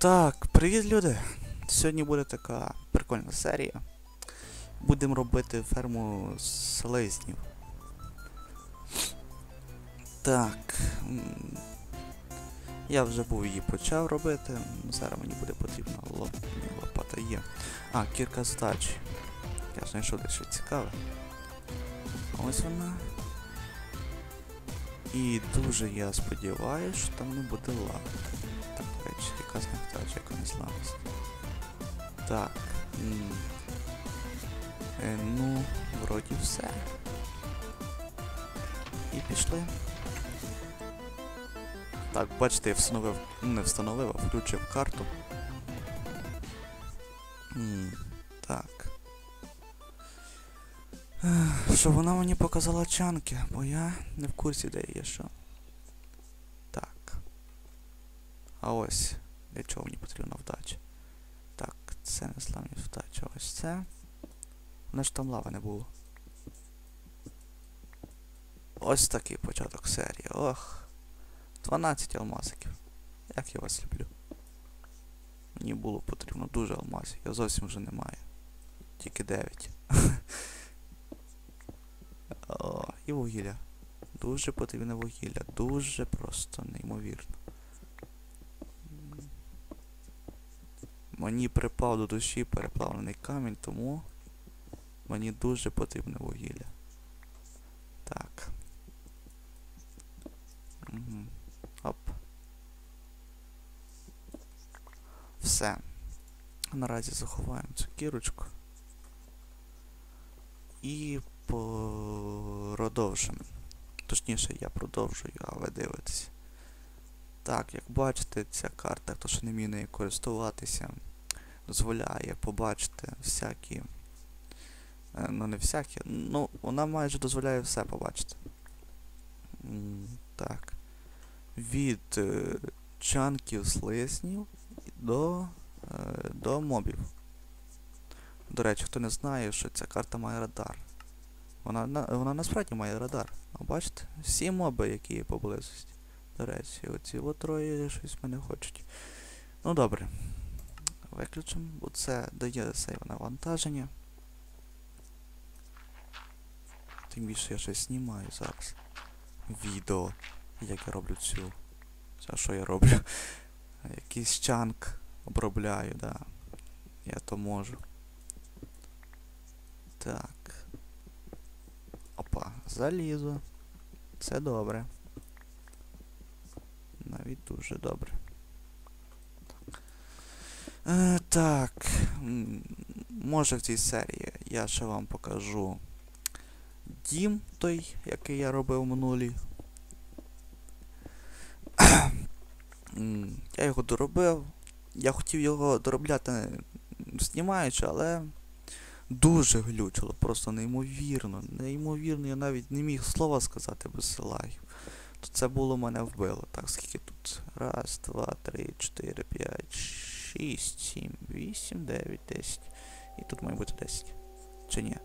Так, привіт, люди! Сьогодні буде така прикольна серія. Будемо робити ферму слизнів. Так. Я вже був її почав робити. Зараз мені буде потрібна лоп... лопата є. А, кірка здачі. Я знайшов дещо цікаве. Ось вона. І дуже я сподіваюся, що там не буде лава. Так, до речі, яка з них вдача, яка незламність. Так. Е, ну, вроді все. І пішли. Так, бачите, я встановив. Не встановив, а включив карту. М, Так. Що вона мені показала чанки, бо я не в курсі, де є що. Так. А ось для чого мені потрібна вдача. Так, це не славність вдача. Ось це. Вона ж там лави не було. Ось такий початок серії. Ох. 12 алмазиків. Як я вас люблю. Мені було потрібно дуже алмазів. Я зовсім вже не маю. Тільки 9. О, і вугілля. Дуже потрібне вугілля. Дуже просто неймовірно. Мені припав до душі переплавлений камінь, тому мені дуже потрібне вугілля. Так. Угу. Оп. Все. Наразі заховаємо цю кірочку. І продовжимо. Точніше, я продовжую, а ви дивитесь. Так, як бачите, ця карта, хто ще не вміє нею користуватися, дозволяє побачити всякі. е, Ну, не всякі, ну, вона майже дозволяє все побачити. Так. Від е, чанків слизнів до, е, до мобів. До речі, хто не знає, що ця карта має радар. Вона, на, вона насправді має радар. А бачите? Всі моби, які є поблизості. До речі, оці от троє щось мене хочуть. Ну добре. Виключимо, бо це дає сейв навантаження. Тим більше я щось знімаю зараз. Відео. Як я роблю цю. Це що я роблю? Якийсь чанк обробляю, да. Я то можу. Так. Опа, залізо. Це добре. Навіть дуже добре. Е, так. Може в цій серії я ще вам покажу дім той, який я робив минулі. Я його доробив. Я хотів його доробляти знімаючи, але дуже глючило, просто неймовірно. Неймовірно, я навіть не міг слова сказати без лагів. То це було мене вбило. Так, скільки тут? Раз, два, три, чотири, п'ять, шість, сім, вісім, дев'ять, десять. І тут має бути десять. Чи ні?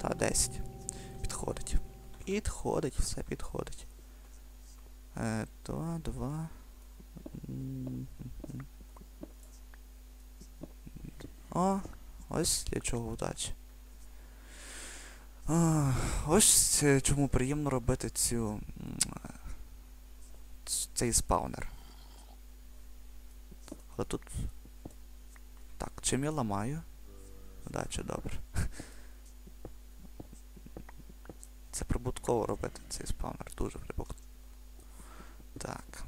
Та, десять. Підходить. Підходить, все підходить. Е, два, два. М, м. О, ось для чого вдачі. А, ось е, чому приємно робити цю. е, цей спаунер. Але тут. Так, чим я ламаю? Вдача, добре. Це прибутково робити цей спаунер, дуже прибутково. Так.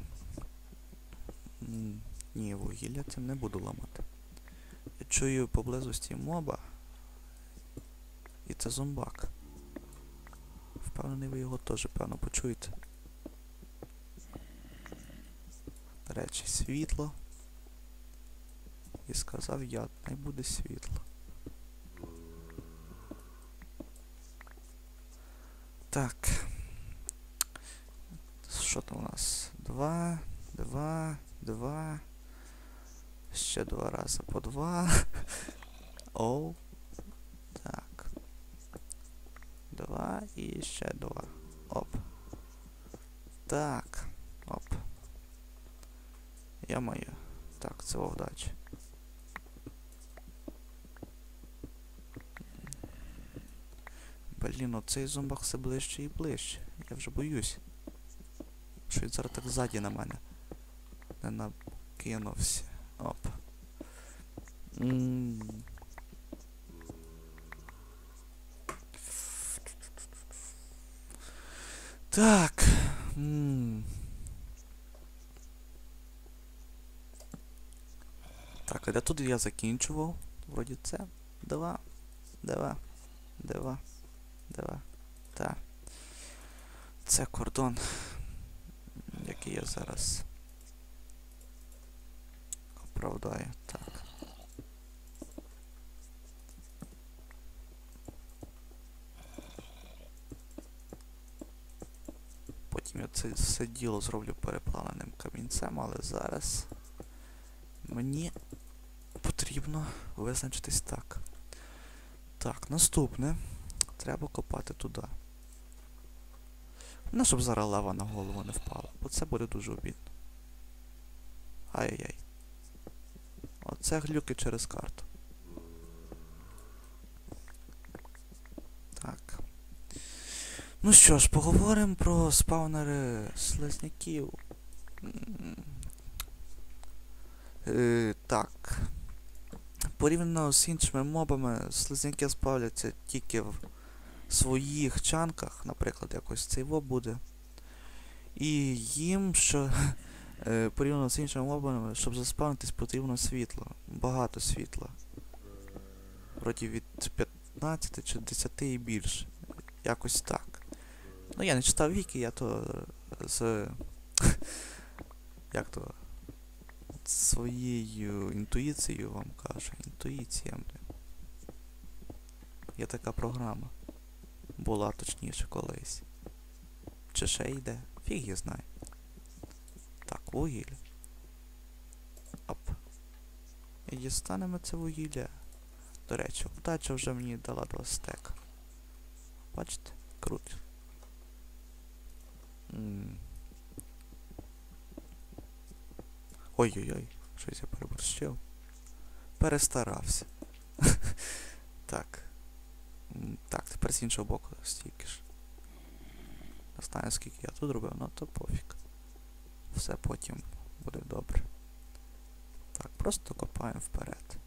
Ні, вугілля цим не буду ламати. Я чую поблизості моба. І це зомбак. Впевнений, ви його теж, певно, почуєте. До речі, світло. І сказав я, най буде світло. Так. Що там у нас? Два, два, два. Ще два рази по два. Оу. Так. Два і ще два. Оп. Так. Оп. Я моя. Так, це вдачі. Блін, оцей зомбак все ближче і ближче. Я вже боюсь. Що він зараз так ззаді на мене. Не накинувся. Оп. М. Так. Так, а де тут я закінчував? Вроді це. Два. Два. Два. Два. Так. Це кордон, який я зараз оправдаю. Так. Потім я це все діло зроблю переплавленим камінцем, але зараз мені потрібно визначитись так. Так, наступне. Треба копати туди. Ну, щоб зараз лава на голову не впала, бо це буде дуже обідно. Ай-яй-яй. Оце глюки через карту. Так. Ну що ж, поговоримо про спаунери слизняків. Е, так. Порівняно з іншими мобами, слизняки спавляться тільки в своїх чанках, наприклад, якось цей воб буде. І їм, що е, порівняно з іншими мобами, щоб заспавнитись, потрібно світло. Багато світла. Вроді від 15 чи 10 і більше. Якось так. Ну я не читав віки, я то з. Як то? Своєю інтуїцією вам кажу. Інтуїція, блін. Є така програма. Була точніше колись. Чи ще йде? Фіг її знає. Так, вугілля. Оп. І дістанемо це вугілля. До речі, вдача вже мені дала два стека. Бачите? Круто. Ой-ой-ой, щось я переборщив. Перестарався. так. Так, тепер з іншого боку стільки ж. Не скільки я тут робив, ну то пофіг. Все потім буде добре. Так, просто копаємо вперед.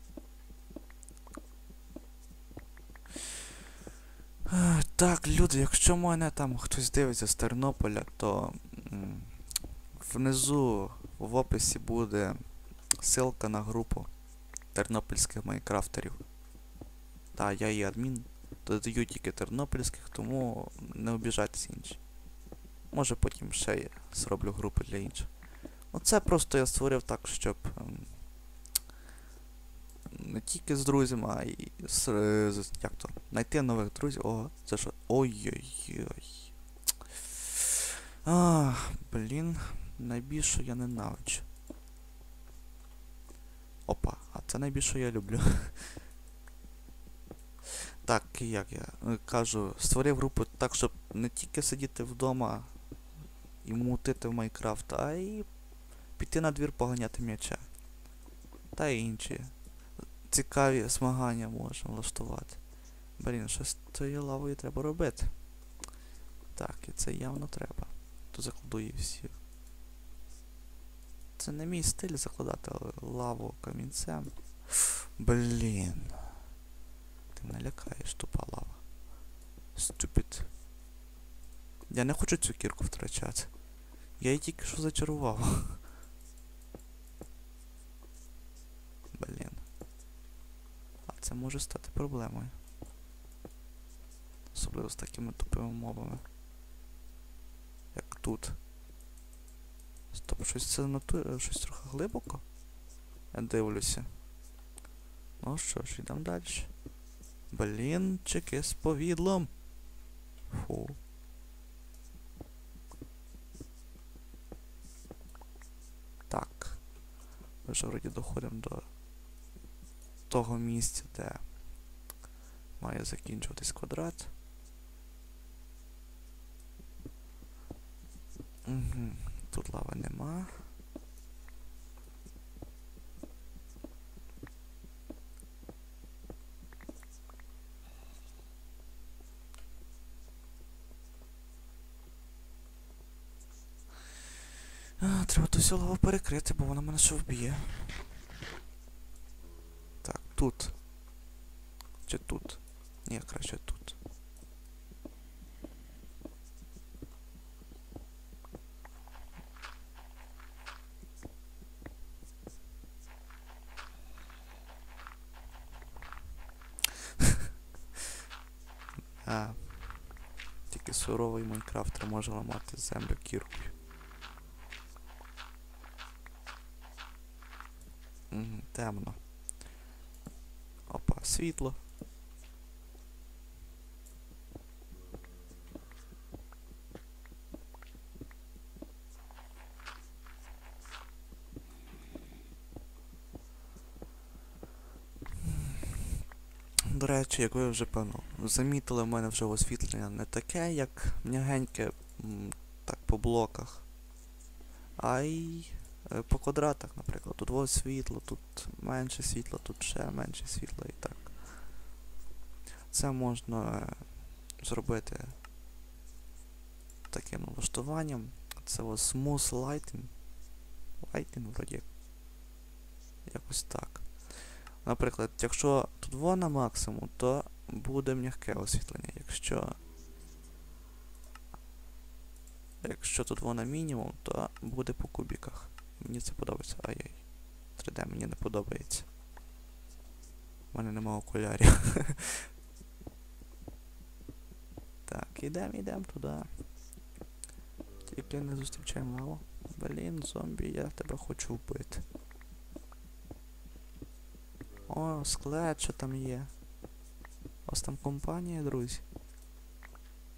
Так, люди, якщо мене там хтось дивиться з Тернополя, то внизу в описі буде ссылка на групу тернопільських майнкрафтерів. Та, я є адмін, додаю тільки тернопільських, тому не обіжайтесь інші. Може потім ще я зроблю групи для інших. Оце просто я створив так, щоб ем, не тільки з друзями, а й з, е, з як то, знайти нових друзів. Ого, це що? Ой-ой-ой. А, блін, найбільше я ненавиджу. Опа, а це найбільше я люблю. Так, як я е, кажу, створив групу так, щоб не тільки сидіти вдома і мутити в Майнкрафт, а й піти на двір поганяти м'яча. Та й інші цікаві змагання можемо влаштувати. Блін, щось з тією лавою треба робити. Так, і це явно треба. То закладу її всі. Це не мій стиль закладати лаву камінцем. Блін. Ти мене лякаєш, тупа лава. Ступід. Я не хочу цю кірку втрачати. Я її тільки що зачарував. Блін. А це може стати проблемою. Особливо з такими тупими мовами. Як тут. Стоп, щось це нату... щось трохи глибоко. Я дивлюся. Ну що ж, йдемо далі. Блінчики з повідлом. Фу. Так. Ми вже вроді доходимо до того місця, де має закінчуватись квадрат. Угу. Тут лави нема. Треба ту сілову перекрити, бо вона мене ще вб'є. Так, тут. Чи тут? Ні, краще тут. А, тільки суровий майнкрафтер може ламати землю кіркою. Темно. Опа, світло. До речі, як ви вже певно замітили, в мене вже освітлення не таке, як м'ягеньке, так по блоках, а й е, по квадратах. Тут ось світло, тут менше світла, тут ще менше світла і так. Це можна е, зробити таким налаштуванням. Це ось Smooth Lighting. Lighting, вроді. Якось так. Наприклад, якщо тут во на максимум, то буде м'яке освітлення. Якщо. Якщо тут во на мінімум, то буде по кубіках. Мені це подобається. Ай-яй. 3D мені не подобається. У мене нема окулярів. так, ідемо, ідемо туди. Тільки не зустрічаємо лаву. Блін, зомбі, я тебе хочу вбити. О, склад, що там є. Вас там компанія, друзі.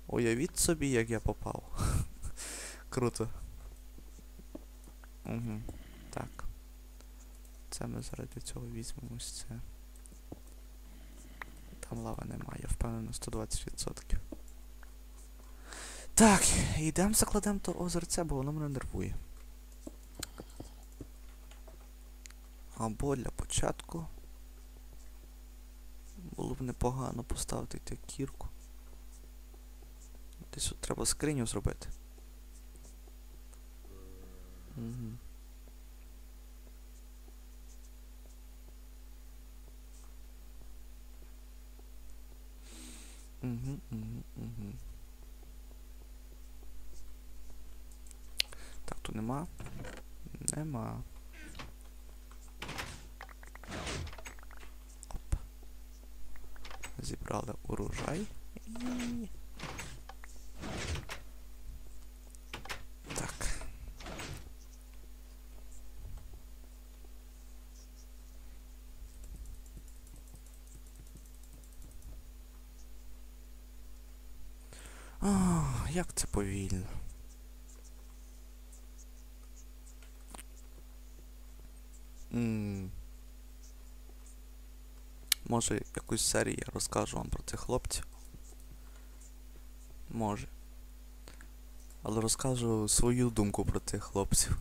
Уявіть собі, як я попав. Круто. Угу. Так. Це ми заради цього візьмемо ось це. Там лави немає, я впевнений 120%. Так, йдемо закладемо то озерце, бо воно мене нервує. Або для початку. Було б непогано поставити ту кірку. Десь тут треба скриню зробити. Угу. Так, тут нема. Нема. Оп. Зібрали урожай. І... Так. А, як це повільно. М. Може, якусь серію я розкажу вам про цих хлопців. Може. Але розкажу свою думку про цих хлопців.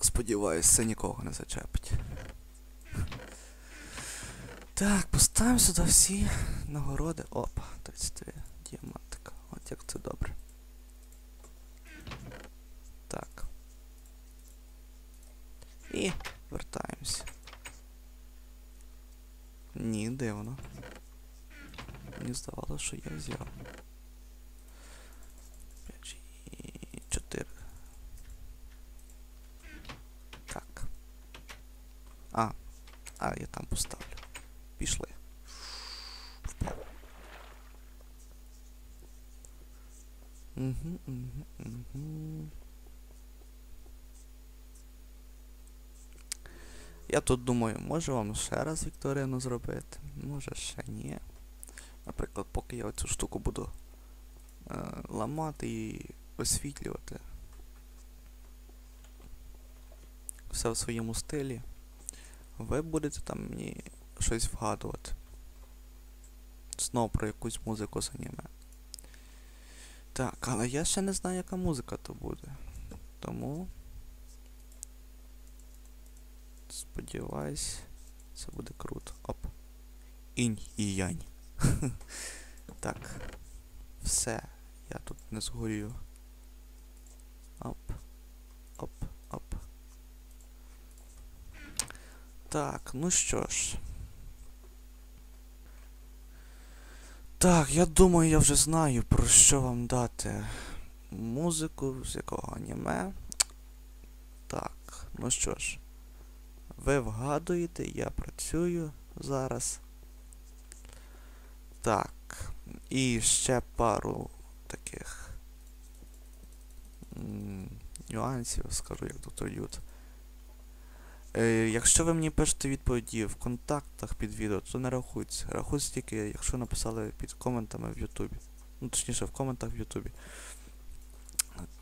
Сподіваюсь, це нікого не зачепить. Так, поставимо сюди всі нагороди. Опа, 33 діамантика. От як це добре. Так. І вертаємося. Ні, дивно. Мені здавалося, що я взяв. 5 і 4. Так. А. А, я там поставлю. Пішли. Угу, угу, угу. Я тут думаю, може вам ще раз вікторину зробити, може ще ні. Наприклад, поки я цю штуку буду е, ламати і освітлювати. Все в своєму стилі. Ви будете там мені щось вгадувати. Знову про якусь музику з аніме. Так, але я ще не знаю, яка музика то буде. Тому. Сподіваюсь, це буде круто. Оп. Інь і янь. Так. Все. Я тут не згорію. Оп. Оп, оп. Так, ну що ж. Так, я думаю, я вже знаю, про що вам дати музику, з якого аніме. Так, ну що ж, ви вгадуєте, я працюю зараз. Так. І ще пару таких нюансів, скажу як доктор Ют. Е, якщо ви мені пишете відповіді в контактах під відео, то не рахується. Рахується тільки, якщо написали під коментами в Ютубі. Ну, точніше, в коментах в Ютубі.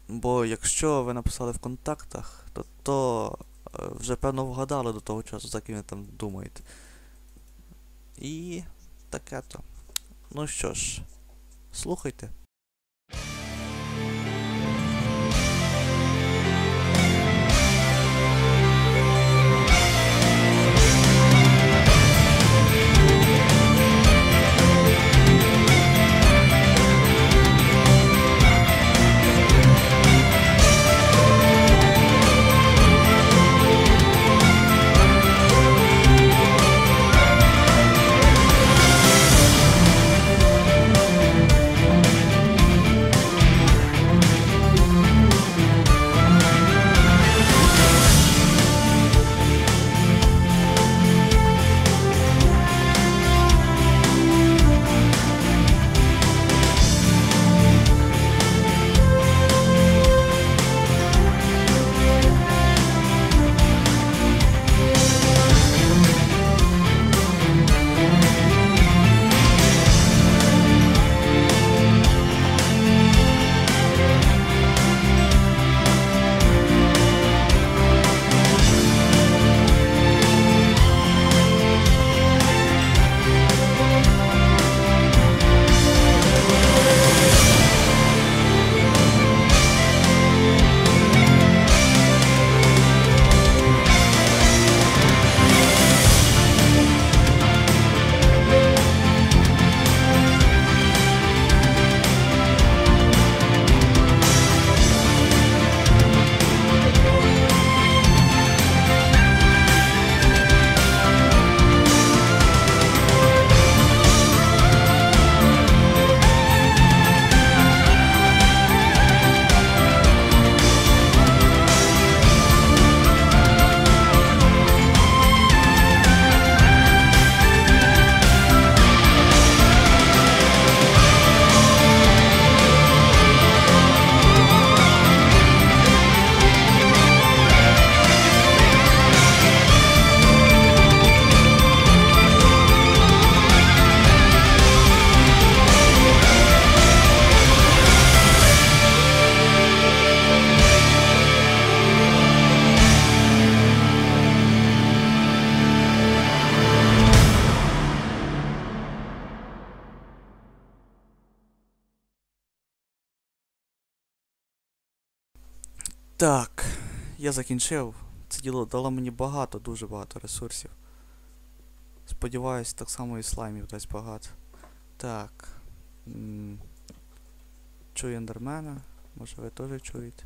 Бо якщо ви написали в контактах, то, то е, вже певно вгадали до того часу, за ким ви там думаєте. І таке то. Ну що ж, слухайте. Так, я закінчив. Це діло дало мені багато, дуже багато ресурсів. Сподіваюсь, так само і слаймів дасть багато. Так. Чую ендермена. Може ви теж чуєте?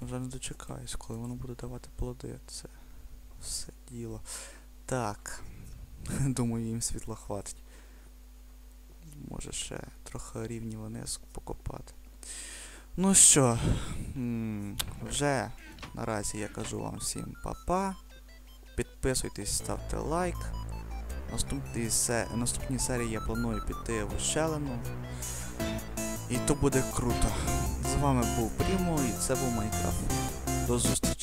Вже не дочекаюсь, коли воно буде давати плоди. Це все діло. Так. Думаю, їм світла хватить. Може ще трохи рівні вниз покопати. Ну що, вже наразі я кажу вам всім па-па. Підписуйтесь, ставте лайк. Наступні, се... Наступні серії я планую піти в Ущелину. І то буде круто. З вами був Прімо і це був Майнкрафт. До зустрічі.